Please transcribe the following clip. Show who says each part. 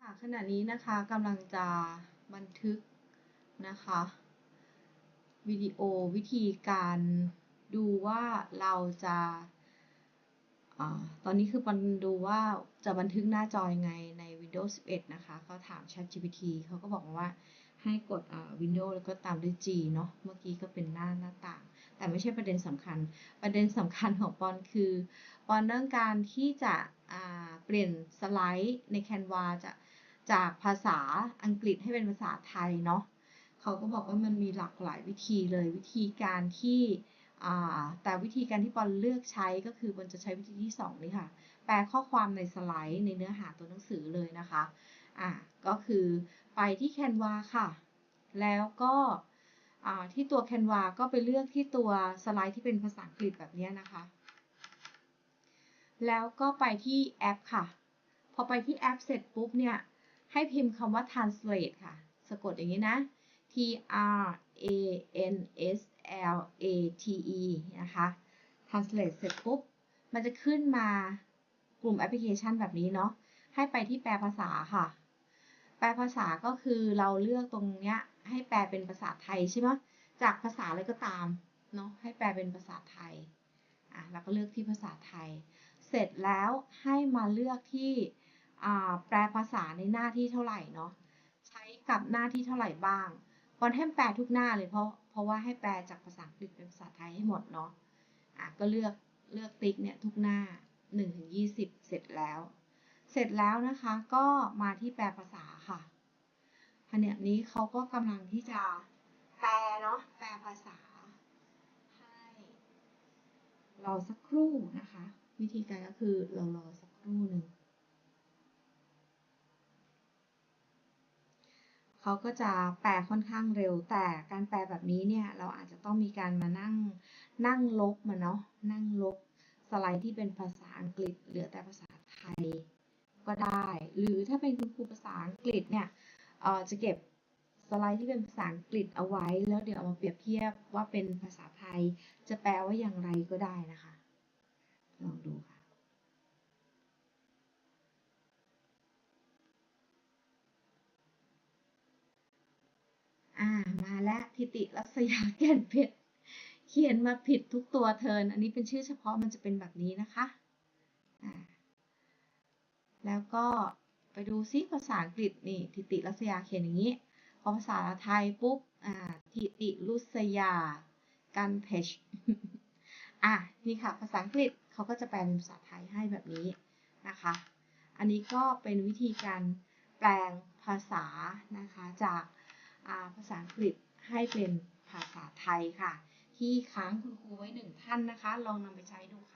Speaker 1: ค่ะขณะนี้นะคะกำลังจะบันทึกนะคะวิดีโอวิธีการดูว่าเราจะอาตอนนี้คือปันดูว่าจะบันทึกหน้าจอยังไงใน Windows 11 นะคะเขาถาม ChatGPT เขาก็บอกว่า ให้กด Windows แล้วก็ตามด้วย G เนาะเมื่อกี้ก็เป็นหน้าหน้าต่าง แต่ไม่ใช่ประเด็นสำคัญ ประเด็นสำคัญของปอนคือ ปอนต้องการที่จะเปลี่ยนสไลด์ใน Canva จะจากภาษาอังกฤษให้เป็นภาษาไทยเนาะเขาก็บอกว่ามันมีหลากหลายวิธีเลยวิธีการที่แต่วิธีการที่ปอนเลือกใช้ก็คือปอนจะใช้วิธีที่ 2 นี่ค่ะ แปลข้อความในสไลด์ในเนื้อหาตัวหนังสือเลยนะคะ อ่าก็คือไปที่ Canva ค่ะ แล้วก็ที่ตัว Canva ก็ไปเลือกที่ตัวสไลด์ที่เป็นภาษาอังกฤษแบบนี้นะคะ แล้วก็ไปที่แอปค่ะ พอไปที่แอปเสร็จปุ๊บเนี่ย ให้พิมพ์คำว่า translate ค่ะ สะกดอย่างนี้นะ T R A N S L A T E นะคะ translate เสร็จปุ๊บ มันจะขึ้นมากลุ่มแอปพลิเคชันแบบนี้เนาะ ให้ไปที่แปลภาษาค่ะ แปลภาษาก็คือเราเลือกตรงเนี้ยให้แปลเป็นภาษาไทยใช่ไหมจากภาษาอะไรก็ตามเนาะให้แปลเป็นภาษาไทยอะเราก็เลือกที่ภาษาไทย เสร็จแล้วให้มาเลือกที่แปลภาษาในหน้าที่เท่าไหร่เนาะใช้กับหน้าที่เท่าไหร่บ้างปอนให้แปลทุกหน้าเลยเพราะเพราะว่าให้แปลจากภาษาอังกฤษเป็นภาษาไทยให้หมดเนาะอะก็เลือกเลือกติ๊กเนี่ยทุกหน้า1ถึง20 เสร็จแล้ว เสร็จแล้วนะคะก็มาที่แปลภาษา ค่ะขณะนี้เขาก็กำลังที่จะแปลเนาะแปลภาษาให้รอสักครู่นะคะ วิธีการก็คือเรารอสักครู่หนึ่งเขาก็จะแปลค่อนข้างเร็วแต่การแปลแบบนี้เนี่ยเราอาจจะต้องมีการมานั่งนั่งลบมาเนาะนั่งลบสไลด์ที่เป็นภาษาอังกฤษเหลือแต่ภาษาไทย ก็ได้ หรือถ้าเป็นคุณครูภาษาอังกฤษเนี่ยจะเก็บสไลด์ที่เป็นภาษาอังกฤษเอาไว้ แล้วเดี๋ยวเอามาเปรียบเทียบว่าเป็นภาษาไทย จะแปลว่าอย่างไรก็ได้นะคะลองดูค่ะอ่ามาแล้วทิติรัศยาแก่นเพชรเขียนมาผิดทุกตัวเทิน อันนี้เป็นชื่อเฉพาะมันจะเป็นแบบนี้นะคะอ่า แล้วก็ไปดูซิภาษาอังกฤษนี่ทิติรัศยาเขียนอย่างนี้ พอภาษาไทยปุ๊บอ่าทิติรุษยา กันเพชอะนี่ค่ะภาษาอังกฤษเขาก็จะแปลเป็นภาษาไทยให้แบบนี้นะคะ อันนี้ก็เป็นวิธีการแปลงภาษานะคะจากาภาษาอังกฤษให้เป็นภาษาไทยค่ะ ที่ค้างคุณครูไว้หนึ่งท่านนะคะ ลองนำไปใช้ดูค่ะ